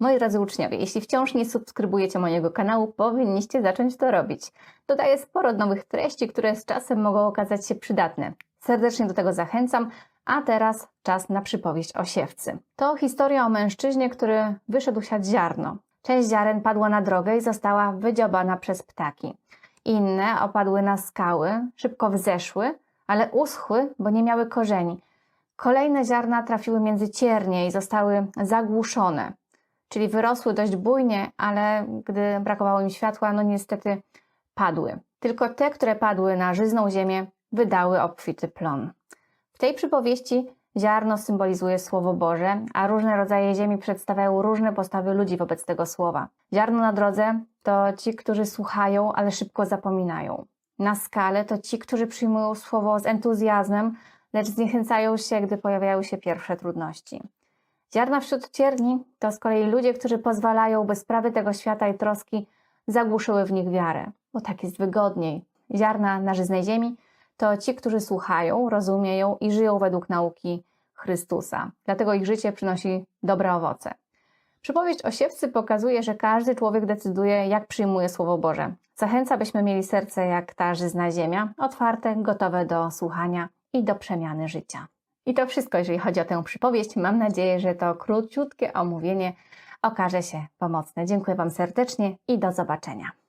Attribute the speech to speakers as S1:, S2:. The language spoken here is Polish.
S1: Moi drodzy uczniowie, jeśli wciąż nie subskrybujecie mojego kanału, powinniście zacząć to robić. Dodaję sporo nowych treści, które z czasem mogą okazać się przydatne. Serdecznie do tego zachęcam, a teraz czas na przypowieść o siewcy. To historia o mężczyźnie, który wyszedł siać ziarno. Część ziaren padła na drogę i została wydziobana przez ptaki. Inne opadły na skały, szybko wzeszły, ale uschły, bo nie miały korzeni. Kolejne ziarna trafiły między ciernie i zostały zagłuszone, czyli wyrosły dość bujnie, ale gdy brakowało im światła, no niestety padły. Tylko te, które padły na żyzną ziemię, wydały obfity plon. W tej przypowieści ziarno symbolizuje Słowo Boże, a różne rodzaje ziemi przedstawiają różne postawy ludzi wobec tego słowa. Ziarno na drodze to ci, którzy słuchają, ale szybko zapominają. Na skale to ci, którzy przyjmują słowo z entuzjazmem, lecz zniechęcają się, gdy pojawiają się pierwsze trudności. Ziarna wśród cierni to z kolei ludzie, którzy pozwalają, by sprawy tego świata i troski zagłuszyły w nich wiarę, bo tak jest wygodniej. Ziarna na żyznej ziemi to ci, którzy słuchają, rozumieją i żyją według nauki Chrystusa. Dlatego ich życie przynosi dobre owoce. Przypowieść o siewcy pokazuje, że każdy człowiek decyduje, jak przyjmuje Słowo Boże. Zachęca, byśmy mieli serce jak ta żyzna ziemia, otwarte, gotowe do słuchania i do przemiany życia. I to wszystko, jeżeli chodzi o tę przypowieść. Mam nadzieję, że to króciutkie omówienie okaże się pomocne. Dziękuję Wam serdecznie i do zobaczenia.